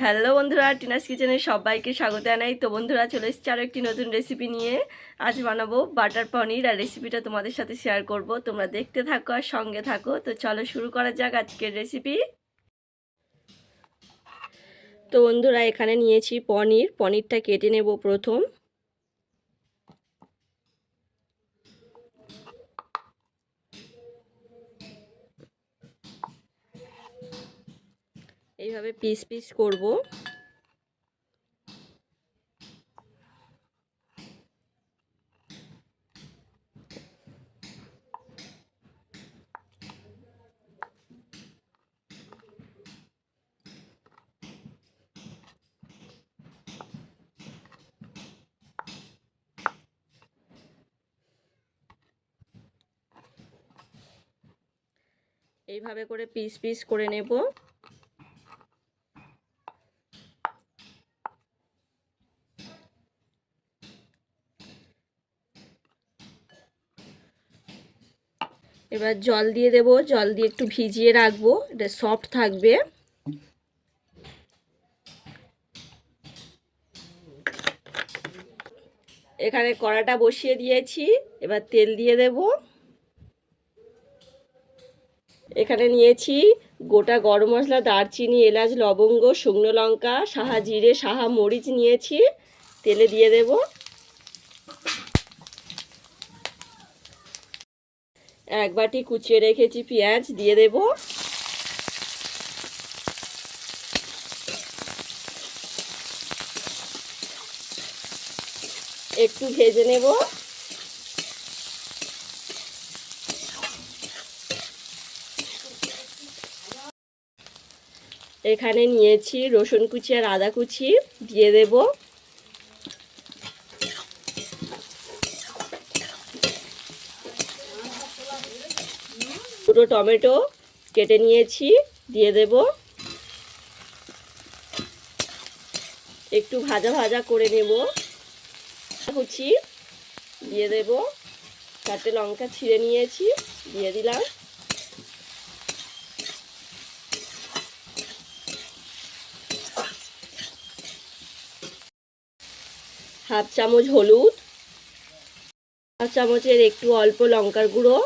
Hello বন্ধুরা, Tina's কিচেনে সবাইকে স্বাগত জানাই। তো বন্ধুরা, চলে এসেছি আরও একটি নতুন রেসিপি নিয়ে। আজ বানাবো বাটার পনির আর রেসিপিটা তোমাদের সাথে শেয়ার করব। তোমরা দেখতে থাকো আর সঙ্গে থাকো। তো চলো শুরু করা যাক আজকের রেসিপি তো বন্ধুরা, এখানে নিয়েছি পনির। পনিরটা কেটে নেব প্রথম। এইভাবে পিস পিস করব। এইভাবে করে পিস পিস করে নেব। এবার জল দিয়ে দেব, জল দিয়ে একটু ভিজিয়ে রাখব, এটা সফট থাকবে। এখানে কড়াটা বসিয়ে দিয়েছি, এবার তেল দিয়ে দেব। এখানে নিয়েছি গোটা গরম মশলা, দারচিনি, এলাচ, লবঙ্গ, শুকনো লঙ্কা, সাহা জিরে, সাহা মরিচ নিয়েছি, তেলে দিয়ে দেবো। এক বাটি কুচিয়ে রেখেছি পেঁয়াজ, দিয়ে দেব। একটু ভেজে নেব। এখানে নিয়েছি রসুন কুচি আর আদা কুচি, দিয়ে দেবো। দুটো টমেটো কেটে নিয়েছি, দিয়ে দেব। একটু ভাজা ভাজা করে নেব। কুচি, দিয়ে দেব। চারটে লঙ্কা ছিঁড়ে নিয়েছি, দিয়ে দিলাম। হাফ চামচ হলুদ, হাফ চামচের একটু অল্প লঙ্কার গুঁড়ো।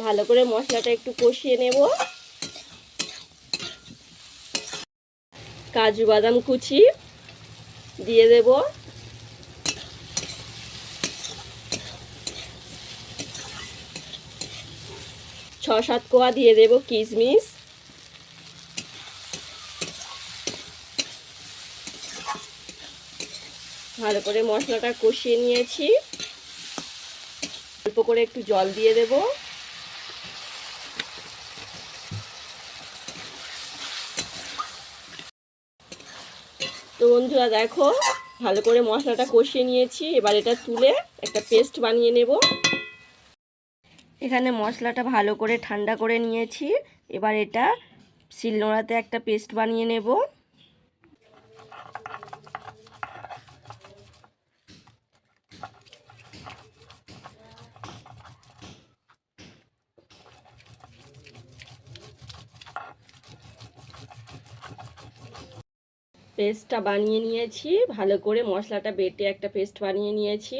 ভালো করে মশলাটা একটু কষিয়ে নেব। কাজু বাদাম কুচি দিয়ে দেব। ছ সাত কোয়া দিয়ে দেব কিশমিশ ভালো করে মশলাটা কষিয়ে নিয়েছি। অল্প করে একটু জল দিয়ে দেবো। বন্ধুরা, দেখো, ভালো করে মশলাটা কষিয়ে নিয়েছি। এবার এটা তুলে একটা পেস্ট বানিয়ে নেব। এখানে মশলাটা ভালো করে ঠান্ডা করে নিয়েছি। এবার এটা শিলনোড়াতে একটা পেস্ট বানিয়ে নেব। পেস্টটা বানিয়ে নিয়েছি। ভালো করে মশলাটা বেটে একটা পেস্ট বানিয়ে নিয়েছি।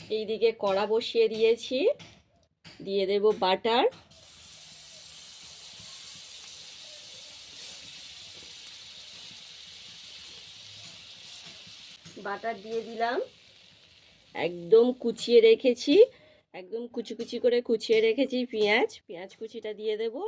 এইদিকে কড়া বসিয়ে দিয়েছি। দিয়ে দেব বাটার। বাটার দিয়ে দিলাম। একদম কুচিয়ে রেখেছি। একদম কুচি কুচি করে কুচিয়ে রেখেছি পেঁয়াজ। পেঁয়াজ কুচিটা দিয়ে দেবো।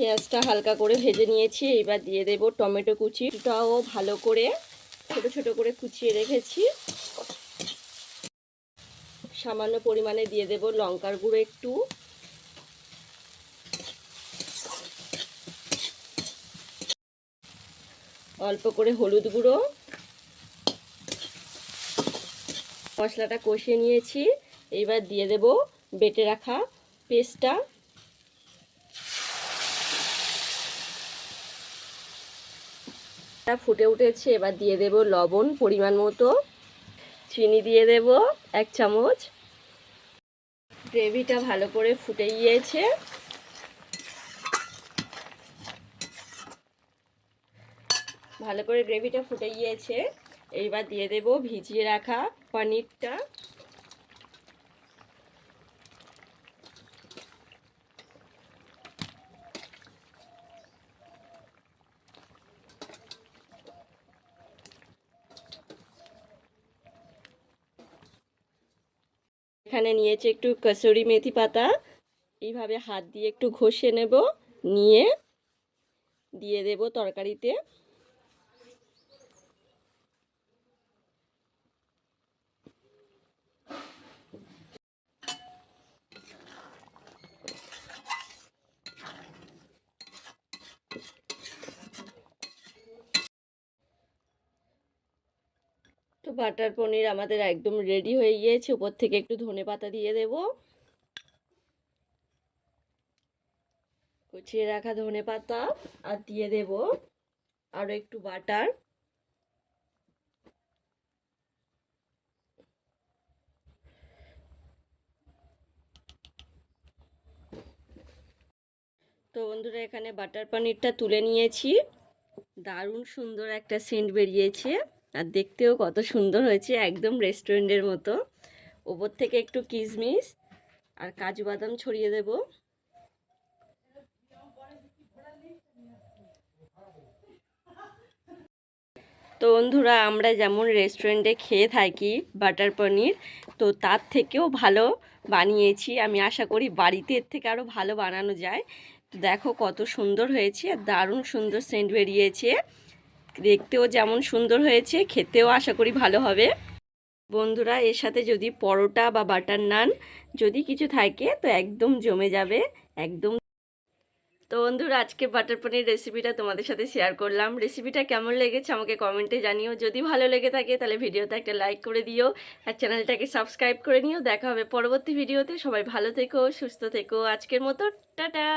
পেঁয়াজটা হালকা করে ভেজে নিয়েছি, এবার দিয়ে দেব টমেটো কুচিটাও ভালো করে, ছোট ছোট করে কুচিয়ে রেখেছি। সামান্য পরিমাণে দিয়ে দেব লঙ্কার গুঁড়ো একটু। অল্প করে হলুদ গুঁড়ো। মশলাটা কষিয়ে নিয়েছি। এইবার দিয়ে দেব বেটে রাখা পেস্টটা এটা ফুটে উঠেছে, এবার দিয়ে দেব লবণ পরিমাণ মতো। চিনি দিয়ে দেব এক চামচ। গ্রেভিটা ভালো করে ফুটে গিয়েছে। ভালো করে গ্রেভিটা ফুটে গিয়েছে। এইবার দিয়ে দেব ভিজিয়ে রাখা পনিরটা। এখানে নিয়েছি একটু কসুরি মেথি পাতা। এইভাবে হাত দিয়ে একটু ঘষে নেব, নিয়ে দিয়ে দেব তরকারিতে। তো বাটার পনির আমাদের একদম রেডি হয়ে গিয়েছে। উপর থেকে একটু ধনে পাতা দিয়ে দেব। কুচিয়ে রাখা ধনে পাতা আর দিয়ে দেব আরও একটু বাটার। তো বন্ধুরা, এখানে বাটার পনিরটা তুলে নিয়েছি। দারুণ সুন্দর একটা সেন্ট বেরিয়েছে। আর দেখতেও কত সুন্দর হয়েছে, একদম রেস্টুরেন্টের মতো। ওপর থেকে একটু কিশমিশ আর কাজু বাদাম ছড়িয়ে দেব। তো বন্ধুরা, আমরা যেমন রেস্টুরেন্টে খেয়ে থাকি বাটার পনির, তো তার থেকেও ভালো বানিয়েছি। আমি আশা করি বাড়িতে এর থেকে আরও ভালো বানানো যায়। তো দেখো কত সুন্দর হয়েছে দারুণ সুন্দর সেন্ট বেরিয়েছে। দেখতেও যেমন সুন্দর হয়েছে, খেতেও আশা করি ভালো হবে। বন্ধুরা, এর সাথে যদি পরোটা বা বাটার নান যদি কিছু থাকে, তো একদম জমে যাবে, একদম। তো বন্ধুরা, আজকে বাটার পনির রেসিপিটা তোমাদের সাথে শেয়ার করলাম। রেসিপিটা কেমন লেগেছে আমাকে কমেন্টে জানিও। যদি ভালো লেগে থাকে, তাহলে ভিডিওতে একটা লাইক করে দিও আর চ্যানেলটাকে সাবস্ক্রাইব করে নিও। দেখা হবে পরবর্তী ভিডিওতে সবাই ভালো থেকো, সুস্থ থেকো। আজকের মতো, টাটা!